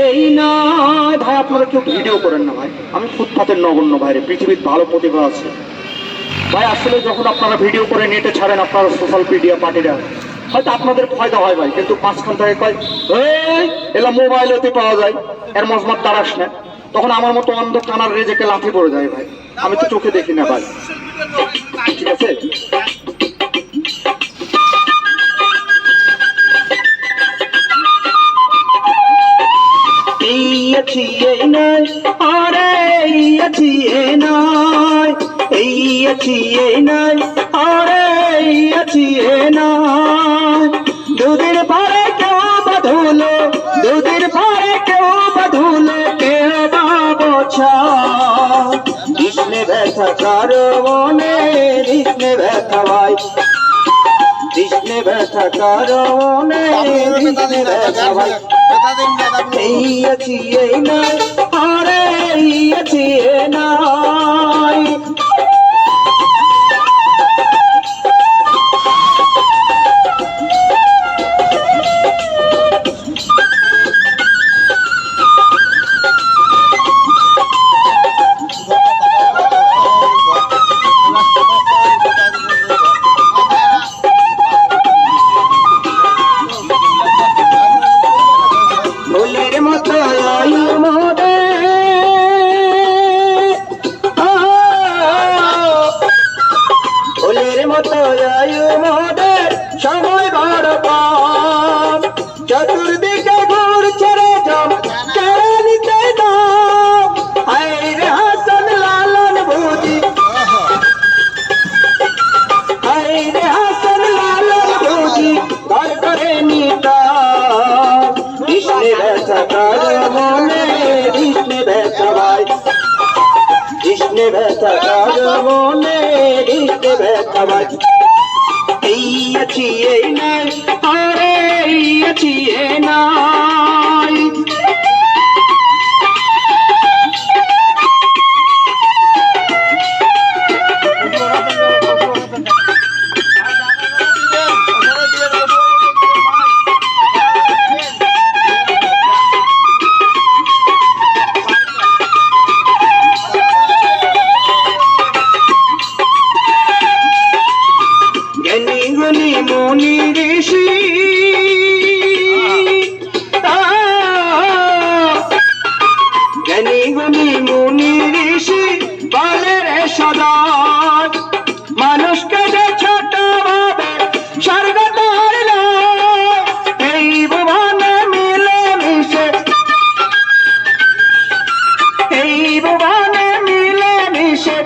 এই নয় ভাই, আপনারা কেউ ভিডিও করেন না, ভাই। আমি ফুটপাতের নগণ্য ভাইরে পৃথিবীর ভালো প্রতিভা আছে। ভাই, আসলে যখন আপনারা ভিডিও করে নেটে ছাড়েন, আপনারা সোশ্যাল মিডিয়া পার্টিরা, হয়তো আপনাদের ফায়দা হয়, ভাই, কিন্তু পাঁচখান থেকে কয়, এই, এলা মোবাইলেতে পাওয়া যায়, এর মজমাত দাঁড়াস না। তখন আমার মতো অন্ধ কানার রেজেকে লাঠি পড়ে যায়, ভাই। আমি তো চোখে দেখি না, ভাই। ঠিক আছে? আছি এই আরে এই আছি এই নয় এই আরে এই আছি এই দুদিন পরে কেউ বাঁধুলো, দুদিন পরে কেউ বাঁধুলো, কেউ বা ব্যথা কারও মনে কৃষ্ণে ব্যথা ভাই। কৃষ্ণে ব্যথা কারও মনে ব্যথা ভাই। এই আছি এই কৃষ্ণে ব্যথা কার মনে কৃষ্ণে ব্যথা বাজি। এই আছি এই নাই, আরে এই আছি এই নাই। মিশে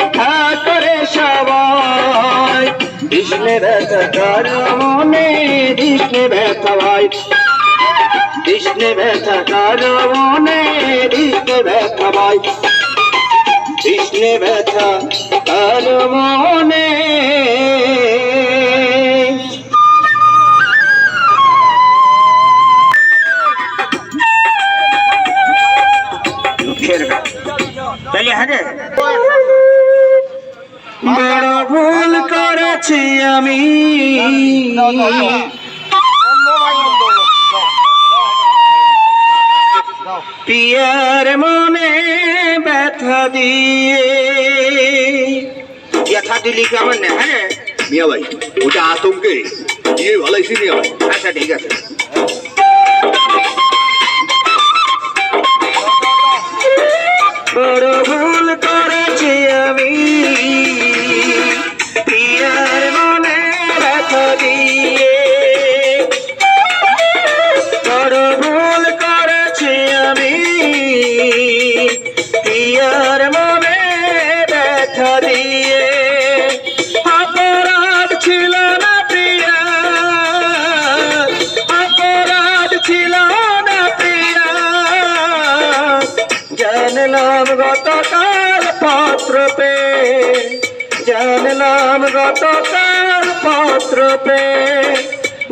করে সবাই। কৃষ্ণে ব্যথা কার মনে? কৃষ্ণে ব্যথা ভাই। কৃষ্ণে ব্যথা কার মনে? কৃষ্ণে ব্যথা ভাই। কৃষ্ণে ব্যথা কার করেছি আমি। পিয়ার মনে ব্যথা দিয়ে। ব্যথা দিলি কেমন না? হ্যাঁ। মিয়া ভাই ওটা আতঙ্কে। দিয়ে ভালাইছি মিয়া ভাই। আচ্ছা ঠিক আছে। বড় ভুল করেছি আমি। জানলাম গতকাল পত্র পে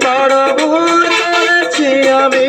বড় ভুল করেছি আমি।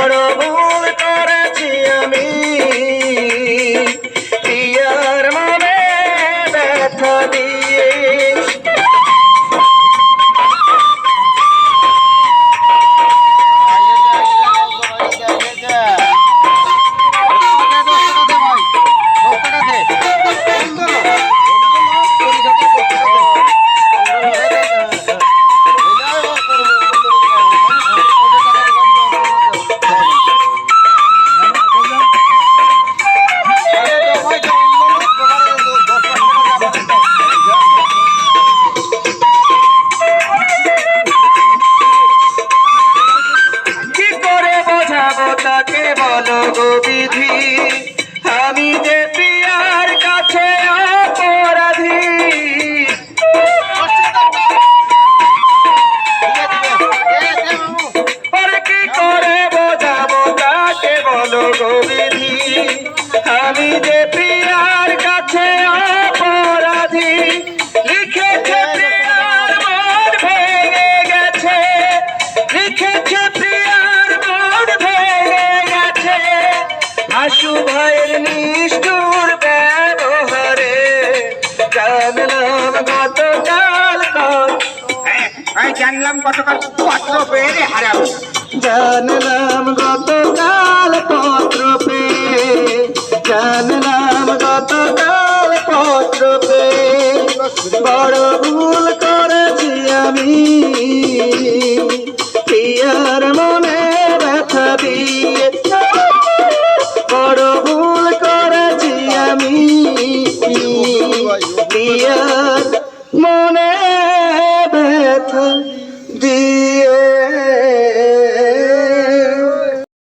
বড় বোঝাবো তাকে বলো গো বিধি নিষ্ঠুর ব্যবহারে জানলাম গতকাল কত এই জানলাম গতকাল পত্র পেয়ে হারাবো। জানলাম গতকাল পত্র পেয়ে জানলাম দিয়া মনে